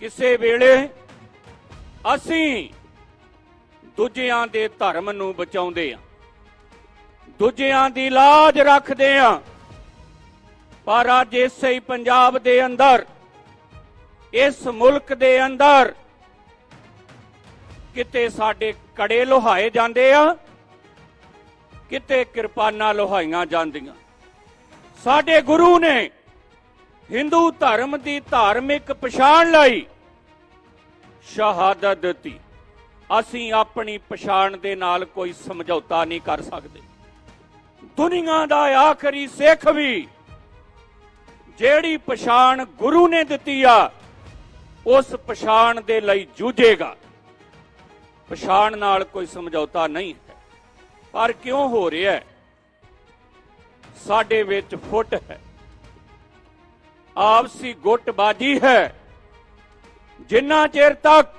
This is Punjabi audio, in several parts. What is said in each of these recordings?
ਕਿਸੇ ਵੇਲੇ ਅਸੀਂ ਦੂਜਿਆਂ ਦੇ ਧਰਮ ਨੂੰ ਬਚਾਉਂਦੇ ਆ ਦੂਜਿਆਂ ਦੀ ਲਾਜ ਰੱਖਦੇ ਆ ਪਰ ਅੱਜ ਇਸੇ ਹੀ ਪੰਜਾਬ ਦੇ ਅੰਦਰ, ਇਸ ਮੁਲਕ ਦੇ ਅੰਦਰ ਕਿਤੇ ਸਾਡੇ ਕੜੇ ਲੋਹਾਏ ਜਾਂਦੇ ਆ, ਕਿਤੇ ਕਿਰਪਾਨਾਂ ਲੋਹਾਈਆਂ ਜਾਂਦੀਆਂ। ਸਾਡੇ ਗੁਰੂ ਨੇ ਹਿੰਦੂ ਧਰਮ ਦੀ ਧਾਰਮਿਕ ਪਛਾਣ ਲਈ ਸ਼ਹਾਦਤ ਦਿੱਤੀ। ਅਸੀਂ ਆਪਣੀ ਪਛਾਣ ਦੇ ਨਾਲ ਕੋਈ ਸਮਝੌਤਾ ਨਹੀਂ ਕਰ ਸਕਦੇ। ਦੁਨੀਆ ਦਾ ਆਖਰੀ ਸਿੱਖ ਵੀ ਜਿਹੜੀ ਪਛਾਣ ਗੁਰੂ ਨੇ ਦਿੱਤੀ ਆ, ਉਸ ਪਛਾਣ ਦੇ ਲਈ ਜੂਝੇਗਾ। ਪਛਾਣ ਨਾਲ ਕੋਈ ਸਮਝੌਤਾ ਨਹੀਂ ਹੈ। ਪਰ ਕਿਉਂ ਹੋ ਰਿਹਾ ਹੈ? ਸਾਡੇ ਵਿੱਚ ਫੁੱਟ ਹੈ। ਆਪਸੀ ਗੁੱਟਬਾਜੀ ਹੈ। ਜਿੰਨਾ ਚਿਰ ਤੱਕ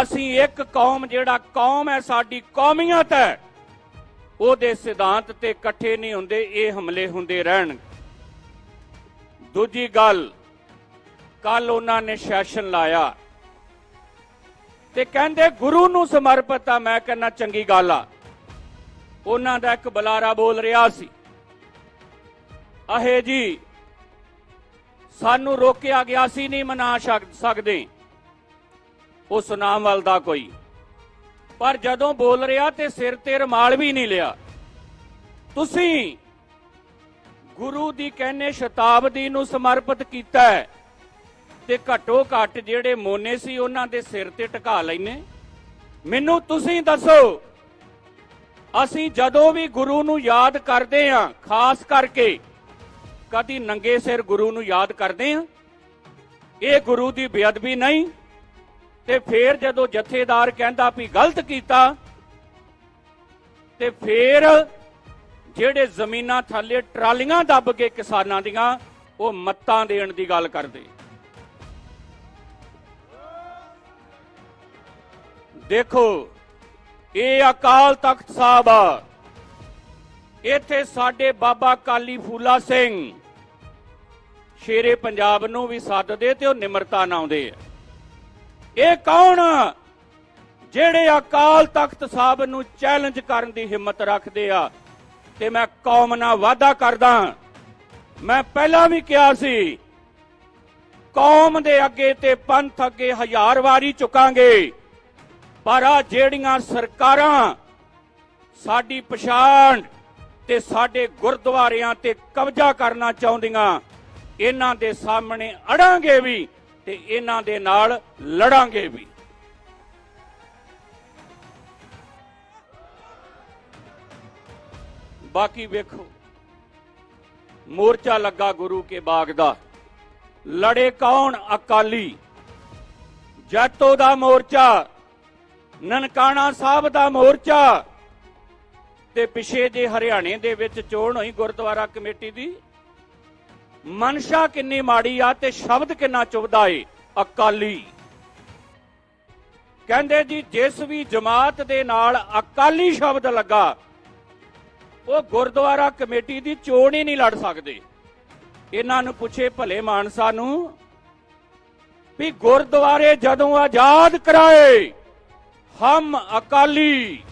ਅਸੀਂ ਇੱਕ ਕੌਮ ਜਿਹੜਾ ਕੌਮ ਹੈ ਸਾਡੀ ਕੌਮੀਅਤ ਹੈ, ਉਹਦੇ ਸਿਧਾਂਤ ਤੇ ਇਕੱਠੇ ਨਹੀਂ ਹੁੰਦੇ, ਇਹ ਹਮਲੇ ਹੁੰਦੇ ਰਹਿਣ। ਦੂਜੀ ਗੱਲ, ਕੱਲ ਉਹਨਾਂ ਨੇ ਸੈਸ਼ਨ ਲਾਇਆ ਤੇ ਕਹਿੰਦੇ ਗੁਰੂ ਨੂੰ ਸਮਰਪਿਤ ਆ, ਮੈਂ ਕਹਿੰਦਾ ਚੰਗੀ ਗੱਲ ਆ। ਉਹਨਾਂ ਦਾ ਇੱਕ ਬੁਲਾਰਾ ਬੋਲ ਰਿਹਾ ਸੀ। ਅਹੇ ਜੀ ਸਾਨੂੰ ਰੋਕਿਆ ਗਿਆ ਸੀ, ਨਹੀਂ ਮਨਾ ਸਕਦੇ। ਉਹ ਸੁਨਾਮ ਵੱਲ ਦਾ ਕੋਈ। ਪਰ ਜਦੋਂ ਬੋਲ ਰਿਹਾ ਤੇ ਸਿਰ ਤੇ ਰਮਾਲ ਵੀ ਨਹੀਂ ਲਿਆ। ਤੁਸੀਂ ਗੁਰੂ ਦੀ ਕਹਿੰਨੇ ਸ਼ਤਾਬਦੀ ਨੂੰ ਸਮਰਪਿਤ ਕੀਤਾ ਹੈ ਤੇ ਘੱਟੋ ਘੱਟ ਜਿਹੜੇ ਮੋਨੇ ਸੀ, ਉਹਨਾਂ ਦੇ ਸਿਰ ਤੇ ਟਿਕਾ ਲੈਨੇ ਮੈਨੂੰ ਤੁਸੀਂ ਦੱਸੋ, ਅਸੀਂ ਜਦੋਂ ਵੀ ਗੁਰੂ ਨੂੰ ਯਾਦ ਕਰਦੇ ਹਾਂ, ਖਾਸ ਕਰਕੇ ਕਦੀ ਨੰਗੇ ਸਿਰ ਗੁਰੂ ਨੂੰ ਯਾਦ ਕਰਦੇ ਹਾਂ ਇਹ ਗੁਰੂ ਦੀ ਬੇਅਦਬੀ ਨਹੀਂ। ਤੇ ਫੇਰ ਜਦੋਂ ਜਥੇਦਾਰ ਕਹਿੰਦਾ ਵੀ ਗਲਤ ਕੀਤਾ, ਤੇ ਫੇਰ ਜਿਹੜੇ ਜ਼ਮੀਨਾਂ ਥੱਲੇ ਟਰਾਲੀਆਂ ਦੱਬ ਕੇ ਕਿਸਾਨਾਂ ਦੀਆਂ, ਉਹ ਮੱਤਾਂ ਦੇਣ ਦੀ ਗੱਲ ਕਰਦੇ। ਦੇਖੋ, ਇਹ ਅਕਾਲ ਤਖਤ ਸਾਹਿਬ ਆ। ਇੱਥੇ ਸਾਡੇ ਬਾਬਾ ਕਾਲੀ ਫੂਲਾ ਸਿੰਘ ਸ਼ੇਰੇ ਪੰਜਾਬ ਨੂੰ ਵੀ ਸੱਦਦੇ ਤੇ ਉਹ ਨਿਮਰਤਾ ਨਾਲ ਆਉਂਦੇ ਆ। ਇਹ ਕੌਣ ਜਿਹੜੇ ਅਕਾਲ ਤਖਤ ਸਾਹਿਬ ਨੂੰ ਚੈਲੰਜ ਕਰਨ ਦੀ ਹਿੰਮਤ ਰੱਖਦੇ ਆ। ਤੇ ਮੈਂ ਕੌਮ ਨਾਲ ਵਾਅਦਾ ਕਰਦਾ ਮੈਂ ਪਹਿਲਾਂ ਵੀ ਕਿਹਾ ਸੀ, ਕੌਮ ਦੇ ਅੱਗੇ ਤੇ ਪੰਥ ਅੱਗੇ ਹਜ਼ਾਰ ਵਾਰੀ ਚੁਕਾਂਗੇ ਪਰ ਆ ਜਿਹੜੀਆਂ ਸਰਕਾਰਾਂ ਸਾਡੀ ਪਛਾਣ ਤੇ ਸਾਡੇ ਗੁਰਦੁਆਰਿਆਂ ਤੇ ਕਬਜ਼ਾ ਕਰਨਾ ਚਾਹੁੰਦੀਆਂ ਇਹਨਾਂ ਦੇ ਸਾਹਮਣੇ ਅੜਾਂਗੇ ਵੀ ਤੇ ਇਹਨਾਂ ਦੇ ਨਾਲ ਲੜਾਂਗੇ ਵੀ। ਬਾਕੀ ਵੇਖੋ, ਮੋਰਚਾ ਲੱਗਾ ਗੁਰੂ ਕੇ ਬਾਗ ਦਾ। ਲੜੇ ਕੌਣ ਅਕਾਲੀ? ਜੈਤੋ ਦਾ ਮੋਰਚਾ, ਨਨਕਾਣਾ ਸਾਹਿਬ ਦਾ ਮੋਰਚਾ ਤੇ ਪਿਛੇ ਜੇ ਹਰਿਆਣੇ ਦੇ ਵਿੱਚ ਚੋਣ ਹੋਈ ਗੁਰਦੁਆਰਾ ਕਮੇਟੀ ਦੀ ਮਨਸ਼ਾ ਕਿੰਨੀ ਮਾੜੀ ਆ ਤੇ ਸ਼ਬਦ ਕਿੰਨਾ ਚੁਭਦਾ ਏ ਅਕਾਲੀ। ਕਹਿੰਦੇ ਜੀ, ਜਿਸ ਵੀ ਜਮਾਤ ਦੇ ਨਾਲ ਅਕਾਲੀ ਸ਼ਬਦ ਲੱਗਾ, ਉਹ ਗੁਰਦੁਆਰਾ ਕਮੇਟੀ ਦੀ ਚੋਣ ਹੀ ਨਹੀਂ ਲੜ ਸਕਦੇ। ਇਹਨਾਂ ਨੂੰ ਪੁੱਛੇ ਭਲੇ ਮਾਨਸਾ ਨੂੰ ਵੀ ਗੁਰਦੁਆਰੇ ਜਦੋਂ ਆਜ਼ਾਦ ਕਰਾਏ, ਹਮ ਅਕਾਲੀ,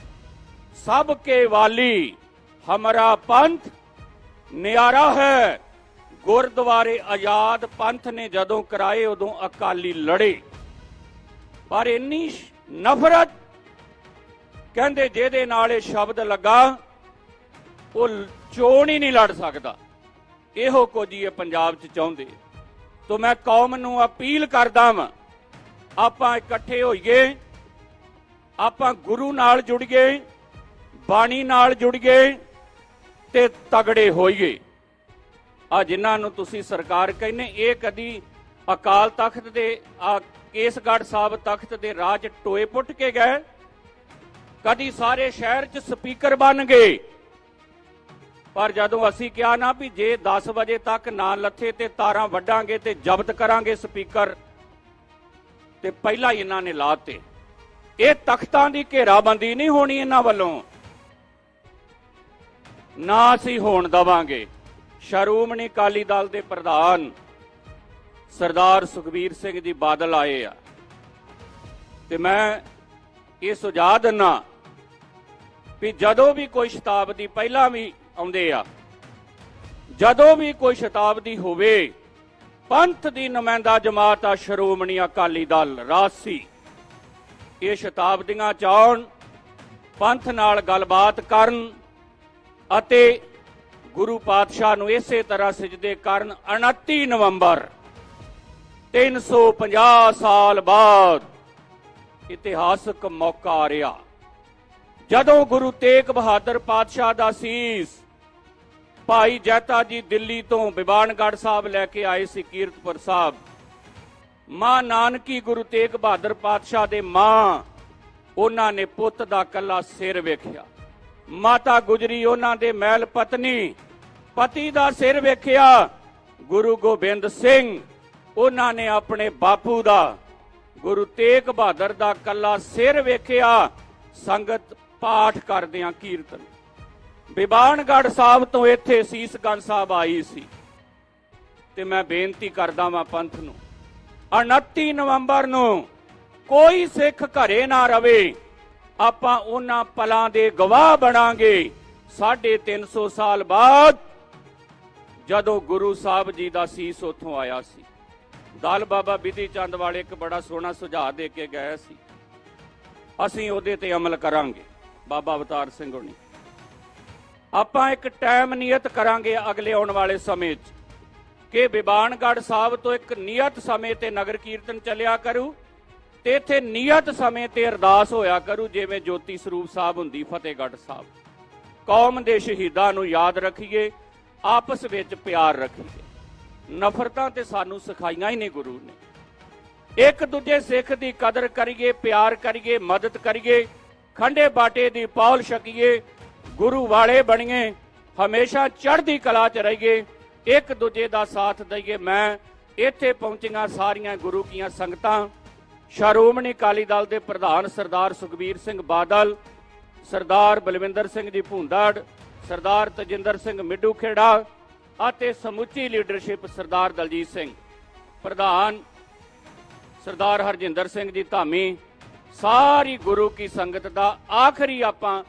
ਸਭ ਕੇ ਵਾਲੀ, ਹਮਾਰਾ ਪੰਥ ਨਿਆਰਾ ਹੈ। ਗੁਰਦੁਆਰੇ ਆਜ਼ਾਦ ਪੰਥ ਨੇ ਜਦੋਂ ਕਰਾਏ ਉਦੋਂ ਅਕਾਲੀ ਲੜੇ। ਪਰ ਇੰਨੀ ਨਫ਼ਰਤ ਕਹਿੰਦੇ ਜਿਹਦੇ ਨਾਲ ਇਹ ਸ਼ਬਦ ਲੱਗਾ, ਉਹ ਚੋਣ ਹੀ ਨਹੀਂ ਲੜ ਸਕਦਾ। ਇਹੋ ਕੁਝ ਹੀ ਇਹ ਪੰਜਾਬ 'ਚ ਚਾਹੁੰਦੇ। ਤੋ ਮੈਂ ਕੌਮ ਨੂੰ ਅਪੀਲ ਕਰਦਾ ਵਾਂ, ਆਪਾਂ ਇਕੱਠੇ ਹੋਈਏ, ਆਪਾਂ ਗੁਰੂ ਨਾਲ ਜੁੜੀਏ ਬਾਣੀ ਨਾਲ ਜੁੜੀਏ ਤੇ ਤਗੜੇ ਹੋਈਏ। ਆ ਜਿਨ੍ਹਾਂ ਨੂੰ ਤੁਸੀਂ ਸਰਕਾਰ ਕਹਿੰਦੇ, ਇਹ ਕਦੀ ਅਕਾਲ ਤਖਤ ਦੇ, ਆ ਕੇਸਗੜ੍ਹ ਸਾਹਿਬ ਤਖਤ ਦੇ ਰਾਜ ਟੋਏ ਪੁੱਟ ਕੇ ਗਏ? ਕਦੀ ਸਾਰੇ ਸ਼ਹਿਰ 'ਚ ਸਪੀਕਰ ਬਣ ਗਏ? ਪਰ ਜਦੋਂ ਅਸੀਂ ਕਿਹਾ ਨਾ ਵੀ ਜੇ 10 ਵਜੇ ਤੱਕ ਨਾ ਲੱਥੇ ਤੇ ਤਾਰਾਂ ਵੱਢਾਂਗੇ ਤੇ ਜ਼ਬਤ ਕਰਾਂਗੇ ਸਪੀਕਰ, ਤੇ ਪਹਿਲਾਂ ਹੀ ਇਹਨਾਂ ਨੇ ਲਾਤੇ ਇਹ ਤਖਤਾਂ ਦੀ ਘੇਰਾਬੰਦੀ ਨਹੀਂ ਹੋਣੀ ਇਹਨਾਂ ਵੱਲੋਂ। ਨਾ ਅਸੀਂ ਹੋਣ ਦਵਾਂਗੇ। ਸ਼ਰੋਮਣੀ ਅਕਾਲੀ ਦਲ ਦੇ ਪ੍ਰਧਾਨ ਸਰਦਾਰ ਸੁਖਬੀਰ ਸਿੰਘ ਜੀ ਬਾਦਲ ਆਏ ਆ। ਤੇ ਮੈਂ ਇਹ ਸੁਝਾਅ ਦਿੰਨਾ ਵੀ ਜਦੋਂ ਵੀ ਕੋਈ ਸ਼ਤਾਬਦੀ ਪਹਿਲਾਂ ਵੀ ਆਉਂਦੇ ਆ, ਜਦੋਂ ਵੀ ਕੋਈ ਸ਼ਤਾਬਦੀ ਹੋਵੇ, ਪੰਥ ਦੀ ਨੁਮਾਇੰਦਾ ਜਮਾਤ ਆ ਸ਼੍ਰੋਮਣੀ ਅਕਾਲੀ ਦਲ ਰਾਸੀ ਇਹ ਸ਼ਤਾਬਦੀਆਂ ਚ ਪੰਥ ਨਾਲ ਗੱਲਬਾਤ ਕਰਨ ਅਤੇ ਗੁਰੂ ਪਾਤਸ਼ਾਹ ਨੂੰ ਇਸੇ ਤਰ੍ਹਾਂ ਸਜਦੇ ਕਰਨ 29 ਨਵੰਬਰ 350 ਸਾਲ ਬਾਅਦ ਇਤਿਹਾਸਕ ਮੌਕਾ ਆ ਰਿਹਾ। ਜਦੋਂ ਗੁਰੂ ਤੇਗ ਬਹਾਦਰ ਪਾਤਸ਼ਾਹ ਦਾ ਸੀਸ ਭਾਈ ਜੈਤਾ ਜੀ ਦਿੱਲੀ ਤੋਂ ਬਿਬਾਨਗੜ੍ਹ ਸਾਹਿਬ ਲੈ ਕੇ ਆਏ ਸੀ ਕੀਰਤਪੁਰ ਸਾਹਿਬ, ਮਾਂ ਨਾਨਕੀ ਗੁਰੂ ਤੇਗ ਬਹਾਦਰ ਪਾਤਸ਼ਾਹ ਦੇ ਮਾਂ, ਉਹਨਾਂ ਨੇ ਪੁੱਤ ਦਾ ਕੱਲਾ ਸਿਰ ਵੇਖਿਆ। ਮਾਤਾ ਗੁਜਰੀ ਉਹਨਾਂ ਦੇ ਮਹਿਲ ਪਤਨੀ, ਪਤੀ ਦਾ ਸਿਰ ਵੇਖਿਆ, ਗੁਰੂ ਗੋਬਿੰਦ ਸਿੰਘ, ਉਹਨਾਂ ਨੇ ਆਪਣੇ ਬਾਪੂ ਦਾ, ਗੁਰੂ ਤੇਗ ਬਹਾਦਰ ਦਾ ਕੱਲਾ ਸਿਰ ਵੇਖਿਆ, ਸੰਗਤ ਪਾਠ ਕਰਦਿਆਂ ਕੀਰਤਨ। ਬਿਬਾਨਗੜ ਸਾਹਿਬ ਤੋਂ ਇੱਥੇ ਸੀਸਗੰਜ ਸਾਹਿਬ ਆਈ ਸੀ। ਤੇ ਮੈਂ ਬੇਨਤੀ ਕਰਦਾ ਵਾਂ ਪੰਥ ਨੂੰ 29 ਨਵੰਬਰ ਨੂੰ ਕੋਈ ਸਿੱਖ ਘਰੇ ਨਾ ਰਵੇ। ਆਪਾਂ ਉਹਨਾਂ ਪਲਾਂ ਦੇ ਗਵਾਹ ਬਣਾਂਗੇ। 350 ਸਾਲ ਬਾਅਦ ਜਦੋਂ ਗੁਰੂ ਸਾਹਿਬ ਜੀ ਦਾ ਸੀਸ ਉੱਥੋਂ ਆਇਆ ਸੀ। ਦਲ ਬਾਬਾ ਬਿਧੀ ਚੰਦ ਵਾਲੇ ਇੱਕ ਬੜਾ ਸੋਹਣਾ ਸੁਝਾਅ ਦੇ ਕੇ ਗਏ ਸੀ। ਅਸੀਂ ਉਹਦੇ ਤੇ ਅਮਲ ਕਰਾਂਗੇ। ਬਾਬਾ ਅਵਤਾਰ ਸਿੰਘ ਹੋਣੀ। ਆਪਾਂ ਇੱਕ ਟਾਈਮ ਨਿਯਤ ਕਰਾਂਗੇ ਅਗਲੇ ਆਉਣ ਵਾਲੇ ਸਮੇਂ 'ਚ। ਕਿ ਬਿਬਾਨਗੜ ਸਾਹਿਬ ਤੋਂ ਇੱਕ ਨਿਯਤ ਸਮੇਂ ਤੇ ਨਗਰ ਕੀਰਤਨ ਚੱਲਿਆ ਕਰੂ। ਤੇ ਇੱਥੇ ਨਿਯਤ ਸਮੇਂ ਤੇ ਅਰਦਾਸ ਹੋਇਆ ਕਰੂ, ਜਿਵੇਂ ਜੋਤੀ ਸਰੂਪ ਸਾਹਿਬ ਹੁੰਦੀ, ਫਤਿਹਗੜ੍ਹ ਸਾਹਿਬ। ਕੌਮ ਦੇ ਸ਼ਹੀਦਾਂ ਨੂੰ ਯਾਦ ਰੱਖੀਏ, ਆਪਸ ਵਿੱਚ ਪਿਆਰ ਰੱਖੀਏ। ਨਫ਼ਰਤਾਂ ਤੇ ਸਾਨੂੰ ਸਿਖਾਈਆਂ ਹੀ ਨਹੀਂ ਗੁਰੂ ਨੇ। ਇੱਕ ਦੂਜੇ ਸਿੱਖ ਦੀ ਕਦਰ ਕਰੀਏ, ਪਿਆਰ ਕਰੀਏ, ਮਦਦ ਕਰੀਏ, ਖੰਡੇ ਬਾਟੇ ਦੀ ਪੌਲ ਛਕੀਏ, ਗੁਰੂ ਵਾਲੇ ਬਣੀਏ, ਹਮੇਸ਼ਾ ਚੜ੍ਹਦੀ ਕਲਾ 'ਚ ਰਹੀਏ, ਇੱਕ ਦੂਜੇ ਦਾ ਸਾਥ ਦਈਏ। ਮੈਂ ਇੱਥੇ ਪਹੁੰਚੀਆਂ ਸਾਰੀਆਂ ਗੁਰੂ ਕੀਆਂ ਸੰਗਤਾਂ ਸ਼੍ਰੋਮਣੀ ਅਕਾਲੀ ਦਲ ਦੇ ਪ੍ਰਧਾਨ ਸਰਦਾਰ ਸੁਖਬੀਰ ਸਿੰਘ ਬਾਦਲ, ਸਰਦਾਰ ਬਲਵਿੰਦਰ ਸਿੰਘ ਜੀ ਭੁੰਦੜ, ਸਰਦਾਰ ਤਜਿੰਦਰ ਸਿੰਘ ਮਿੱਡੂ ਖੇੜਾ ਅਤੇ ਸਮੁੱਚੀ ਲੀਡਰਸ਼ਿਪ ਸਰਦਾਰ ਦਲਜੀਤ ਸਿੰਘ। ਪ੍ਰਧਾਨ ਸਰਦਾਰ ਹਰਜਿੰਦਰ ਸਿੰਘ ਜੀ ਧਾਮੀ, ਸਾਰੀ ਗੁਰੂ ਕੀ ਸੰਗਤ ਦਾ ਆਖਰੀ ਆਪਾਂ